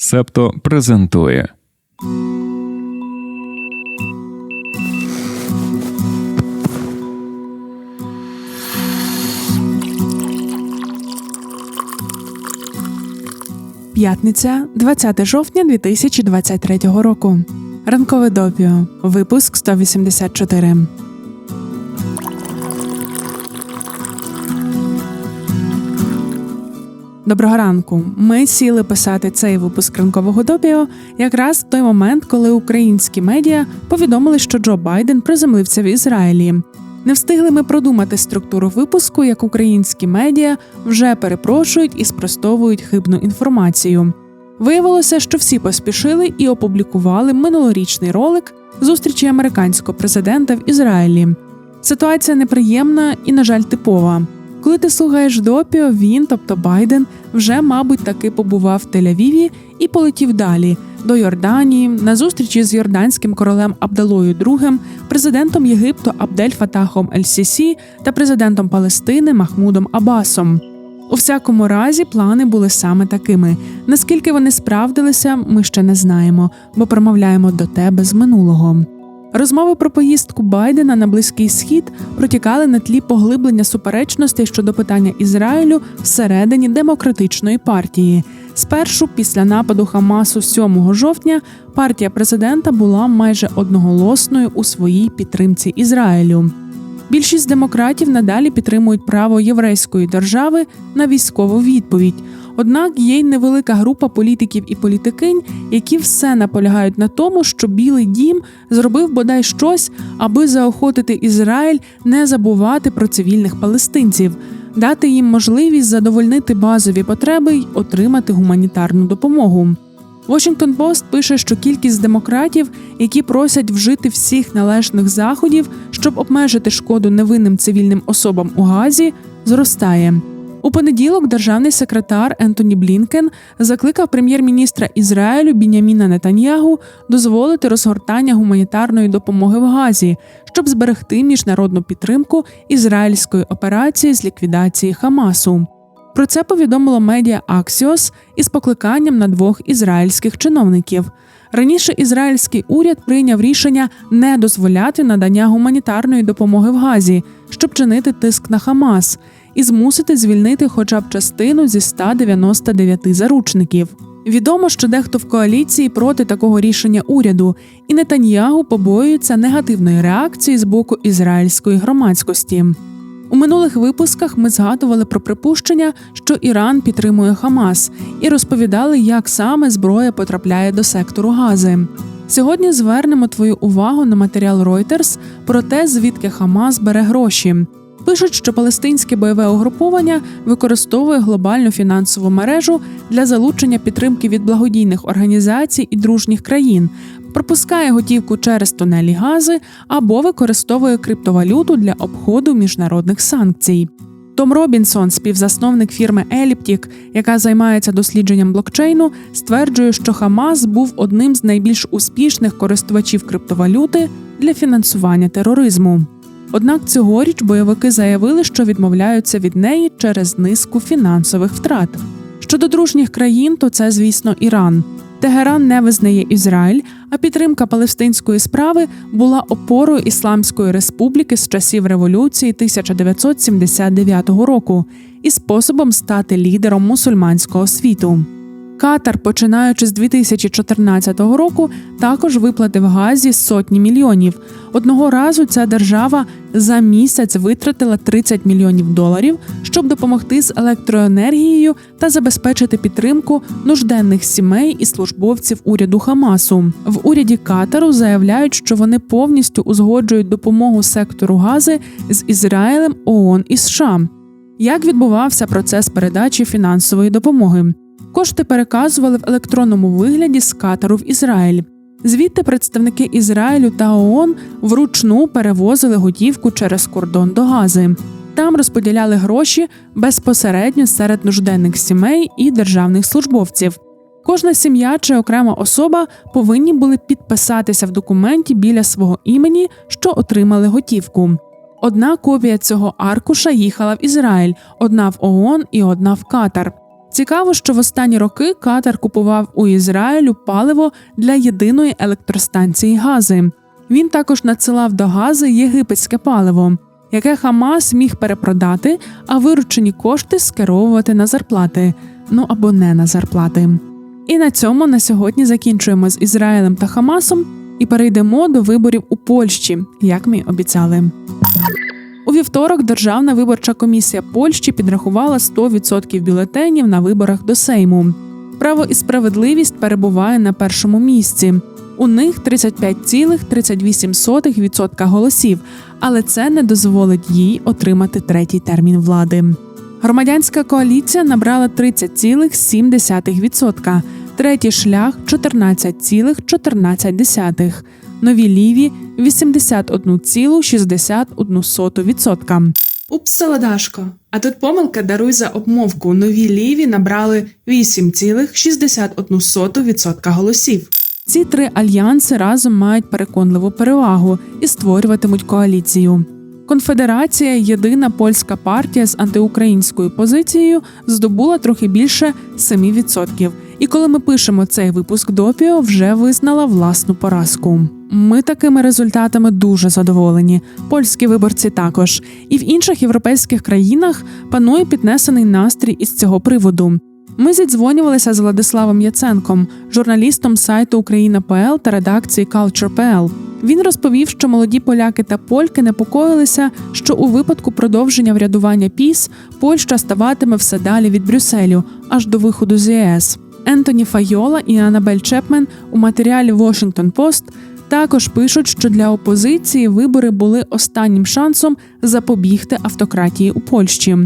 Септо презентує. П'ятниця, 20 жовтня 2023 року. Ранкове допіо. Випуск 184. Доброго ранку. Ми сіли писати цей випуск ранкового допіо якраз в той момент, коли українські медіа повідомили, що Джо Байден приземлився в Ізраїлі. Не встигли ми продумати структуру випуску, як українські медіа вже перепрошують і спростовують хибну інформацію. Виявилося, що всі поспішили і опублікували минулорічний ролик зустрічі американського президента в Ізраїлі. Ситуація неприємна і, на жаль, типова. Коли ти слухаєш допіо, він, тобто Байден, вже, мабуть, таки побував в Тель-Авіві і полетів далі до Йорданії на зустрічі з йорданським королем Абдалою II, президентом Єгипту Абдель Фатахом Ель-Сісі та президентом Палестини Махмудом Абасом. У всякому разі, плани були саме такими. Наскільки вони справдилися, ми ще не знаємо, бо промовляємо до тебе з минулого. Розмови про поїздку Байдена на близький схід протікали на тлі поглиблення суперечностей щодо питання Ізраїлю всередині демократичної партії. Спершу, після нападу Хамасу 7 жовтня, партія президента була майже одноголосною у своїй підтримці Ізраїлю. Більшість демократів надалі підтримують право єврейської держави на військову відповідь. Однак є й невелика група політиків і політикинь, які все наполягають на тому, що Білий дім зробив бодай щось, аби заохотити Ізраїль не забувати про цивільних палестинців, дати їм можливість задовольнити базові потреби й отримати гуманітарну допомогу. Washington Post пише, що кількість демократів, які просять вжити всіх належних заходів, щоб обмежити шкоду невинним цивільним особам у Газі, зростає. У понеділок державний секретар Ентоні Блінкен закликав прем'єр-міністра Ізраїлю Біняміна Нетаньягу дозволити розгортання гуманітарної допомоги в Газі, щоб зберегти міжнародну підтримку ізраїльської операції з ліквідації Хамасу. Про це повідомило медіа Axios із покликанням на двох ізраїльських чиновників. Раніше ізраїльський уряд прийняв рішення не дозволяти надання гуманітарної допомоги в Газі, щоб чинити тиск на Хамас, і змусити звільнити хоча б частину зі 199 заручників. Відомо, що дехто в коаліції проти такого рішення уряду, і Нетаньягу побоюється негативної реакції з боку ізраїльської громадськості. У минулих випусках ми згадували про припущення, що Іран підтримує Хамас, і розповідали, як саме зброя потрапляє до сектору Гази. Сьогодні звернемо твою увагу на матеріал Reuters про те, звідки Хамас бере гроші. Пишуть, що палестинське бойове угруповання використовує глобальну фінансову мережу для залучення підтримки від благодійних організацій і дружніх країн, пропускає готівку через тунелі гази або використовує криптовалюту для обходу міжнародних санкцій. Том Робінсон, співзасновник фірми Elliptic, яка займається дослідженням блокчейну, стверджує, що Хамас був одним з найбільш успішних користувачів криптовалюти для фінансування тероризму. Однак цьогоріч бойовики заявили, що відмовляються від неї через низку фінансових втрат. Щодо дружніх країн, то це, звісно, Іран. Тегеран не визнає Ізраїль, а підтримка палестинської справи була опорою Ісламської республіки з часів революції 1979 року і способом стати лідером мусульманського світу. Катар, починаючи з 2014 року, також виплатив газі сотні мільйонів. Одного разу ця держава за місяць витратила 30 мільйонів доларів, щоб допомогти з електроенергією та забезпечити підтримку нужденних сімей і службовців уряду Хамасу. В уряді Катару заявляють, що вони повністю узгоджують допомогу сектору гази з Ізраїлем, ООН і США. Як відбувався процес передачі фінансової допомоги? Кошти переказували в електронному вигляді з Катару в Ізраїль. Звідти представники Ізраїлю та ООН вручну перевозили готівку через кордон до Гази. Там розподіляли гроші безпосередньо серед нужденних сімей і державних службовців. Кожна сім'я чи окрема особа повинні були підписатися в документі біля свого імені, що отримали готівку. Одна копія цього аркуша їхала в Ізраїль, одна в ООН і одна в Катар. Цікаво, що в останні роки Катар купував у Ізраїлю паливо для єдиної електростанції Гази. Він також надсилав до Гази єгипетське паливо, яке Хамас міг перепродати, а виручені кошти скеровувати на зарплати, ну або не на зарплати. І на цьому на сьогодні закінчуємо з Ізраїлем та Хамасом і перейдемо до виборів у Польщі, як ми обіцяли. Вівторок Державна виборча комісія Польщі підрахувала 100% бюлетенів на виборах до Сейму. Право і справедливість перебуває на першому місці. У них 35,38% голосів, але це не дозволить їй отримати третій термін влади. Громадянська коаліція набрала 30,7%, третій шлях 14,14%, нові ліві 81,61%. Упс, Саладашко. А тут помилка даруй за обмовку. Нові ліві набрали 8,61% голосів. Ці три альянси разом мають переконливу перевагу і створюватимуть коаліцію. Конфедерація, єдина польська партія з антиукраїнською позицією, здобула трохи більше 7%. І коли ми пишемо цей випуск допіо, вже визнала власну поразку. Ми такими результатами дуже задоволені. Польські виборці також. І в інших європейських країнах панує піднесений настрій із цього приводу. Ми зідзвонювалися з Владиславом Яценком, журналістом сайту Україна.пл та редакції Culture.pl. Він розповів, що молоді поляки та польки непокоїлися, що у випадку продовження врядування ПІС Польща ставатиме все далі від Брюсселю аж до виходу з ЄС. Ентоні Файола і Анабель Чепмен у матеріалі Washington Post також пишуть, що для опозиції вибори були останнім шансом запобігти автократії у Польщі.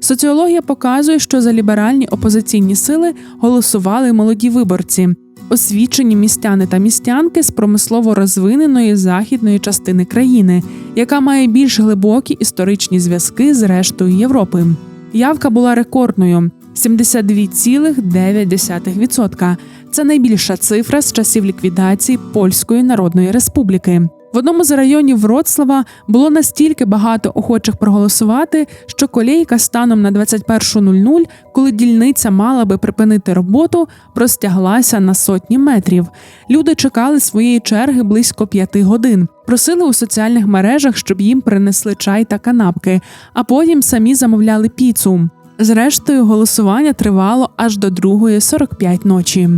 Соціологія показує, що за ліберальні опозиційні сили голосували молоді виборці, освічені містяни та містянки з промислово розвиненої західної частини країни, яка має більш глибокі історичні зв'язки з рештою Європи. Явка була рекордною 72,9%. Це найбільша цифра з часів ліквідації Польської Народної Республіки. В одному з районів Вроцлава було настільки багато охочих проголосувати, що колейка станом на 21.00, коли дільниця мала би припинити роботу, простяглася на сотні метрів. Люди чекали своєї черги близько п'яти годин. Просили у соціальних мережах, щоб їм принесли чай та канапки, а потім самі замовляли піцу. Зрештою, голосування тривало аж до 2.45 ночі.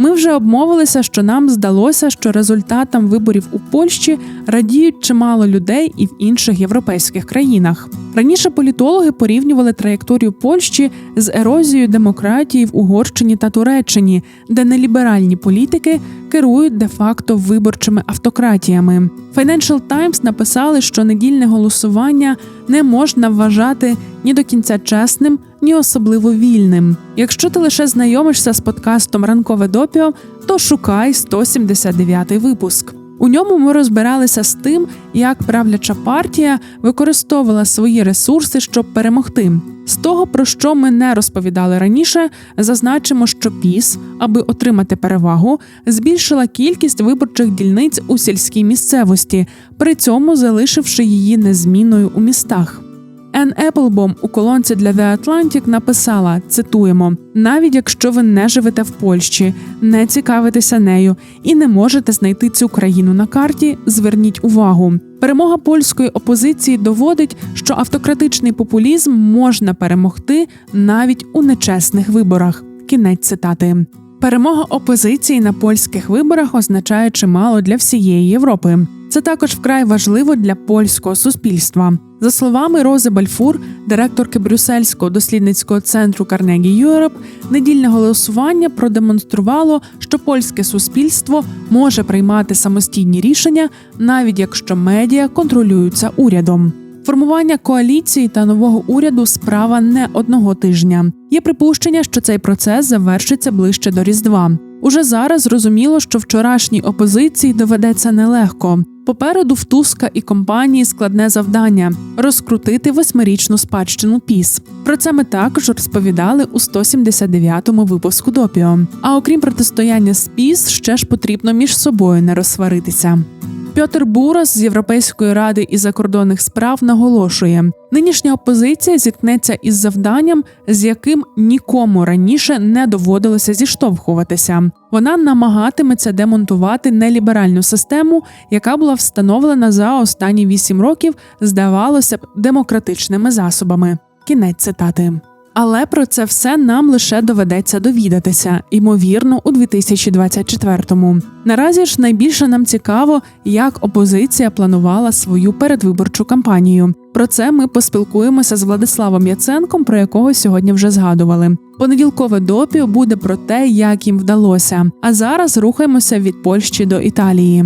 Ми вже обмовилися, що нам здалося, що результатам виборів у Польщі радіють чимало людей і в інших європейських країнах. Раніше політологи порівнювали траєкторію Польщі з ерозією демократії в Угорщині та Туреччині, де неліберальні політики керують де-факто виборчими автократіями. Financial Times написали, що недільне голосування не можна вважати ні до кінця чесним, ні особливо вільним. Якщо ти лише знайомишся з подкастом Ранкове допіо, то шукай 179 випуск. У ньому ми розбиралися з тим, як правляча партія використовувала свої ресурси, щоб перемогти. З того, про що ми не розповідали раніше, зазначимо, що ПІС, аби отримати перевагу, збільшила кількість виборчих дільниць у сільській місцевості, при цьому залишивши її незмінною у містах. Ен Еплбом у колонці для The Atlantic написала: цитуємо: навіть якщо ви не живете в Польщі, не цікавитеся нею і не можете знайти цю країну на карті, зверніть увагу. Перемога польської опозиції доводить, що автократичний популізм можна перемогти навіть у нечесних виборах. Кінець цитати. Перемога опозиції на польських виборах означає чимало для всієї Європи. Це також вкрай важливо для польського суспільства. За словами Рози Бальфур, директорки Брюссельського дослідницького центру Carnegie Юроп, недільне голосування продемонструвало, що польське суспільство може приймати самостійні рішення, навіть якщо медіа контролюються урядом. Формування коаліції та нового уряду справа не одного тижня. Є припущення, що цей процес завершиться ближче до Різдва. Уже зараз зрозуміло, що вчорашній опозиції доведеться нелегко. Попереду в Туска і компанії складне завдання розкрутити восьмирічну спадщину ПІС. Про це ми також розповідали у 179-му випуску допіо. А окрім протистояння з ПІС, ще ж потрібно між собою не розсваритися. Пьотр Бурас з Європейської ради і закордонних справ наголошує: нинішня опозиція зіткнеться із завданням, з яким нікому раніше не доводилося зіштовхуватися. Вона намагатиметься демонтувати неліберальну систему, яка була встановлена за останні вісім років, здавалося б, демократичними засобами. Кінець цитати. Але про це все нам лише доведеться довідатися, ймовірно, у 2024-му. Наразі ж найбільше нам цікаво, як опозиція планувала свою передвиборчу кампанію. Про це ми поспілкуємося з Владиславом Яценком, про якого сьогодні вже згадували. Понеділкове допіо буде про те, як їм вдалося. А зараз рухаємося від Польщі до Італії.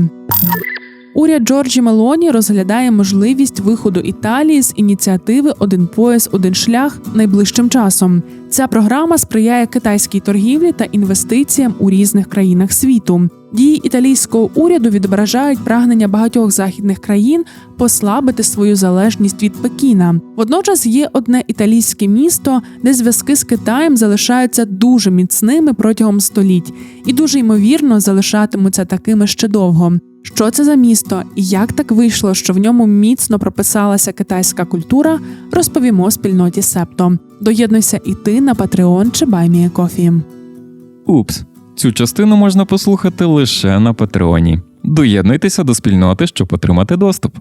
Уряд Джорджі Мелоні розглядає можливість виходу Італії з ініціативи Один пояс, один шлях найближчим часом. Ця програма сприяє китайській торгівлі та інвестиціям у різних країнах світу. Дії італійського уряду відображають прагнення багатьох західних країн послабити свою залежність від Пекіна. Водночас є одне італійське місто, де зв'язки з Китаєм залишаються дуже міцними протягом століть і дуже ймовірно залишатимуться такими ще довго. Що це за місто і як так вийшло, що в ньому міцно прописалася китайська культура, розповімо спільноті Септо. Доєднуйся і ти на Patreon чи BuyMeACoffee. Упс, цю частину можна послухати лише на Патреоні. Доєднуйтеся до спільноти, щоб отримати доступ.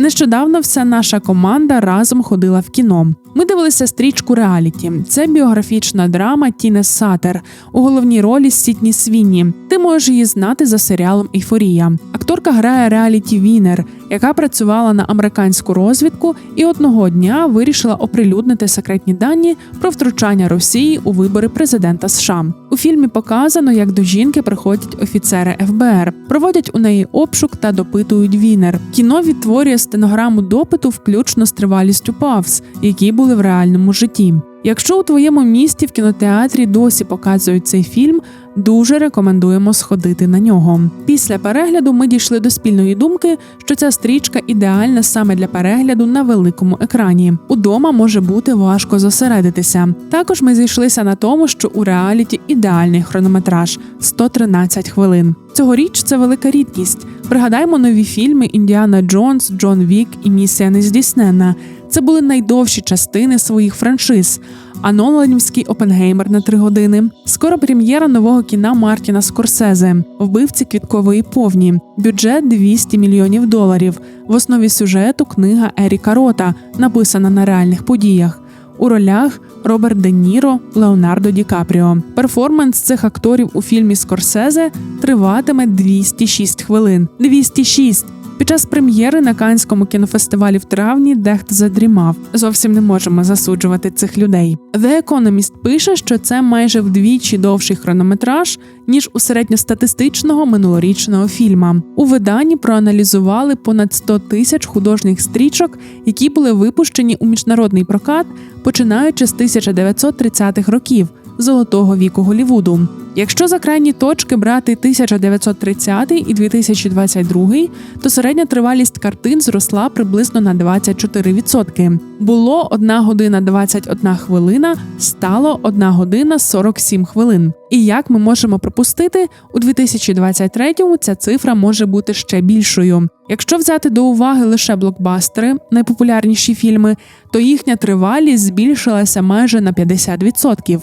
Нещодавно вся наша команда разом ходила в кіно. Ми дивилися стрічку Реаліті. Це біографічна драма Тінес Сатер у головній ролі Сітні Свінні. Ти можеш її знати за серіалом Ейфорія. Акторка грає Реаліті Вінер, яка працювала на американську розвідку і одного дня вирішила оприлюднити секретні дані про втручання Росії у вибори президента США. У фільмі показано, як до жінки приходять офіцери ФБР, проводять у неї обшук та допитують Вінер. Кіно відтворює стенограму допиту, включно з тривалістю павз, які були в реальному житті. Якщо у твоєму місті в кінотеатрі досі показують цей фільм, дуже рекомендуємо сходити на нього. Після перегляду ми дійшли до спільної думки, що ця стрічка ідеальна саме для перегляду на великому екрані. Удома може бути важко зосередитися. Також ми зійшлися на тому, що у реаліті ідеальний хронометраж 113 хвилин. Цьогоріч це велика рідкість. Пригадаймо нові фільми Індіана Джонс, Джон Вік і Місія нездійсненна. Це були найдовші частини своїх франшиз. А Ноланівський Опенгеймер на три години. Скоро прем'єра нового кіна Мартіна Скорсезе, вбивці квіткової повні, бюджет 200 мільйонів доларів. В основі сюжету книга Еріка Рота, написана на реальних подіях. У ролях Роберт Де Ніро, Леонардо Ді Капріо. Перформанс цих акторів у фільмі Скорсезе триватиме 206 хвилин. 206! Під час прем'єри на Канському кінофестивалі в травні дехто задрімав. Зовсім не можемо засуджувати цих людей. The Economist пише, що це майже вдвічі довший хронометраж ніж у середньостатистичного минулорічного фільма. У виданні проаналізували понад 100 тисяч художніх стрічок, які були випущені у міжнародний прокат, починаючи з 1930-х років. Золотого віку Голівуду. Якщо за крайні точки брати 1930 і 2022, то середня тривалість картин зросла приблизно на 24%. Було 1 година 21 хвилина, стало 1 година 47 хвилин. І як ми можемо пропустити, у 2023-му ця цифра може бути ще більшою. Якщо взяти до уваги лише блокбастери, найпопулярніші фільми, то їхня тривалість збільшилася майже на 50%.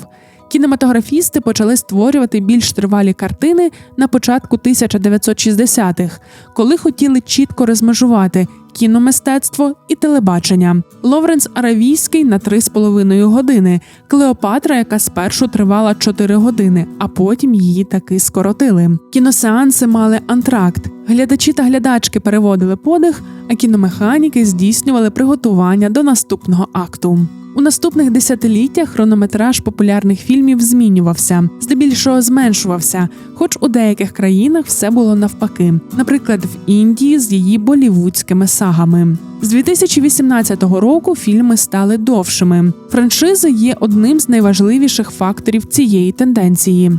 Кінематографісти почали створювати більш тривалі картини на початку 1960-х, коли хотіли чітко розмежувати кіномистецтво і телебачення. Ловренс Аравійський на 3,5 години, Клеопатра, яка спершу тривала 4 години, а потім її таки скоротили. Кіносеанси мали антракт. Глядачі та глядачки переводили подих, а кіномеханіки здійснювали приготування до наступного акту. У наступних десятиліттях хронометраж популярних фільмів змінювався, здебільшого зменшувався, хоч у деяких країнах все було навпаки, наприклад, в Індії з її болівудськими сагами. З 2018 року фільми стали довшими. Франшизи є одним з найважливіших факторів цієї тенденції.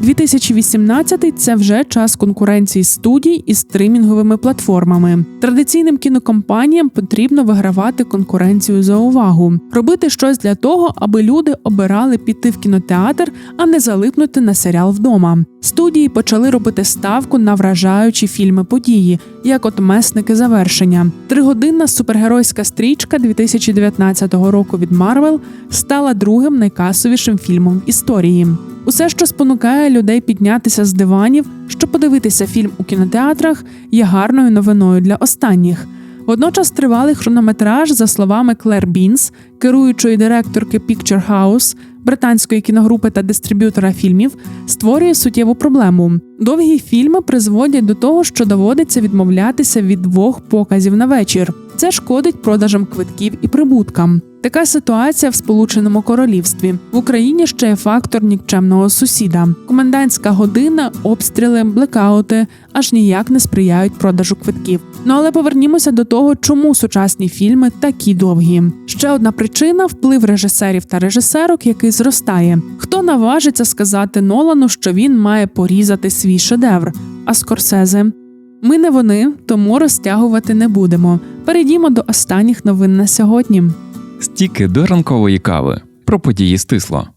2018 – це вже час конкуренції студій із стримінговими платформами. Традиційним кінокомпаніям потрібно вигравати конкуренцію за увагу, робити щось для того, аби люди обирали піти в кінотеатр, а не залипнути на серіал вдома. Студії почали робити ставку на вражаючі фільми події, як от месники завершення. Тригодинна супергеройська стрічка 2019 року від Марвел стала другим найкасовішим фільмом в історії. Усе, що спонукає людей піднятися з диванів, щоб подивитися фільм у кінотеатрах, є гарною новиною для останніх. Водночас тривалий хронометраж, за словами Клер Бінс, керуючої директорки Picture House, британської кіногрупи та дистриб'ютора фільмів, створює суттєву проблему. Довгі фільми призводять до того, що доводиться відмовлятися від двох показів на вечір. Це шкодить продажам квитків і прибуткам. Така ситуація в Сполученому Королівстві. В Україні ще є фактор нікчемного сусіда. Комендантська година, обстріли, блекаути аж ніяк не сприяють продажу квитків. Ну але повернімося до того, чому сучасні фільми такі довгі. Ще одна причина вплив режисерів та режисерок, який зростає. Хто наважиться сказати Нолану, що він має порізати свій шедевр? А Скорсезе? Ми не вони, тому розтягувати не будемо. Перейдімо до останніх новин на сьогодні. Стіки до ранкової кави. Про події стисло.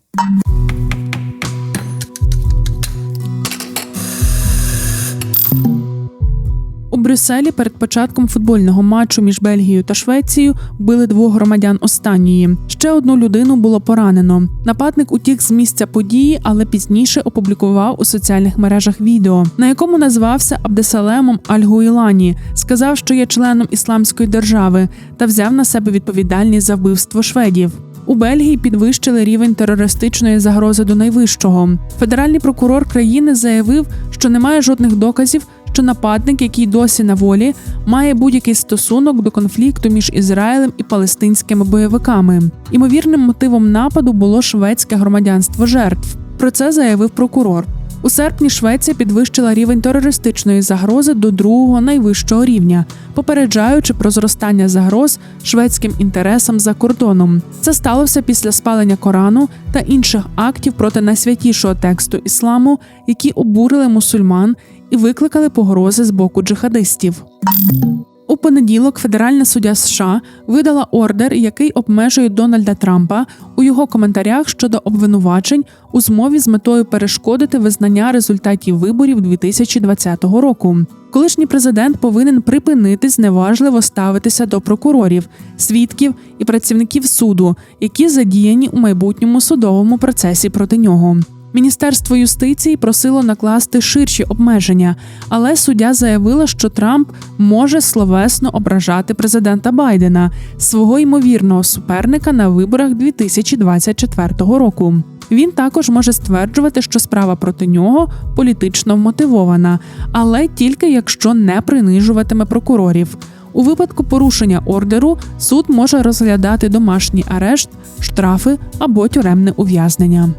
Брюсселі перед початком футбольного матчу між Бельгією та Швецією били двох громадян останньої. Ще одну людину було поранено. Нападник утік з місця події, але пізніше опублікував у соціальних мережах відео, на якому назвався Абдесалемом Аль-Гуїлані, сказав, що є членом ісламської держави та взяв на себе відповідальність за вбивство шведів. У Бельгії підвищили рівень терористичної загрози до найвищого. Федеральний прокурор країни заявив, що немає жодних доказів, що нападник, який досі на волі, має будь-який стосунок до конфлікту між Ізраїлем і палестинськими бойовиками. Імовірним мотивом нападу було шведське громадянство жертв. Про це заявив прокурор. У серпні Швеція підвищила рівень терористичної загрози до другого найвищого рівня, попереджаючи про зростання загроз шведським інтересам за кордоном. Це сталося після спалення Корану та інших актів проти найсвятішого тексту ісламу, які обурили мусульман і викликали погрози з боку джихадистів. У понеділок федеральна суддя США видала ордер, який обмежує Дональда Трампа у його коментарях щодо обвинувачень у змові з метою перешкодити визнання результатів виборів 2020 року. Колишній президент повинен припинити зневажливо ставитися до прокурорів, свідків і працівників суду, які задіяні у майбутньому судовому процесі проти нього. Міністерство юстиції просило накласти ширші обмеження, але суддя заявила, що Трамп може словесно ображати президента Байдена, свого ймовірного суперника на виборах 2024 року. Він також може стверджувати, що справа проти нього політично вмотивована, але тільки якщо не принижуватиме прокурорів. У випадку порушення ордеру суд може розглядати домашній арешт, штрафи або тюремне ув'язнення.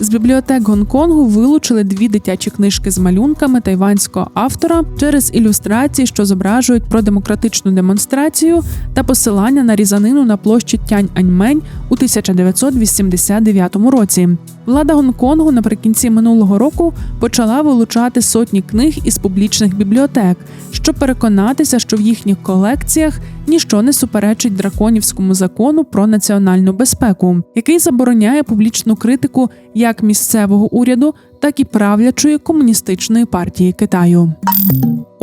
З бібліотек Гонконгу вилучили дві дитячі книжки з малюнками тайванського автора через ілюстрації, що зображують продемократичну демонстрацію та посилання на різанину на площі Тянь Аньмень у 1989 році. Влада Гонконгу наприкінці минулого року почала вилучати сотні книг із публічних бібліотек, щоб переконатися, що в їхніх колекціях ніщо не суперечить драконівському закону про національну безпеку, який забороняє публічну критику як місцевого уряду, так і правлячої комуністичної партії Китаю.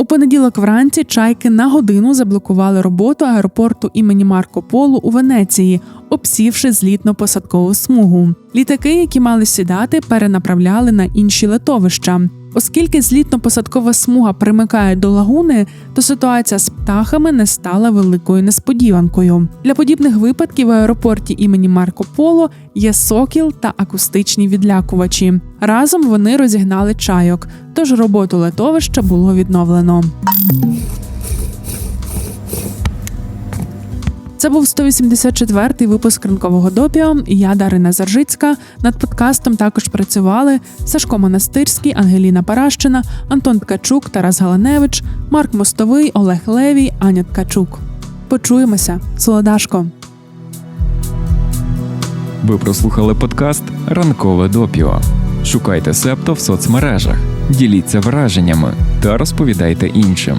У понеділок вранці чайки на годину заблокували роботу аеропорту імені Марко Поло у Венеції, обсівши злітно-посадкову смугу. Літаки, які мали сідати, перенаправляли на інші летовища. Оскільки злітно-посадкова смуга примикає до лагуни, то ситуація з птахами не стала великою несподіванкою. Для подібних випадків в аеропорті імені Марко Поло є сокіл та акустичні відлякувачі. Разом вони розігнали чайок, тож роботу летовища було відновлено. Це був 184-й випуск ранкового допіо. Я Дарина Заржицька. Над подкастом також працювали Сашко Монастирський, Ангеліна Паращина, Антон Ткачук, Тарас Галаневич, Марк Мостовий, Олег Левій, Аня Ткачук. Почуємося, Солодашко. Ви прослухали подкаст Ранкове допіо. Шукайте септо в соцмережах, діліться враженнями та розповідайте іншим.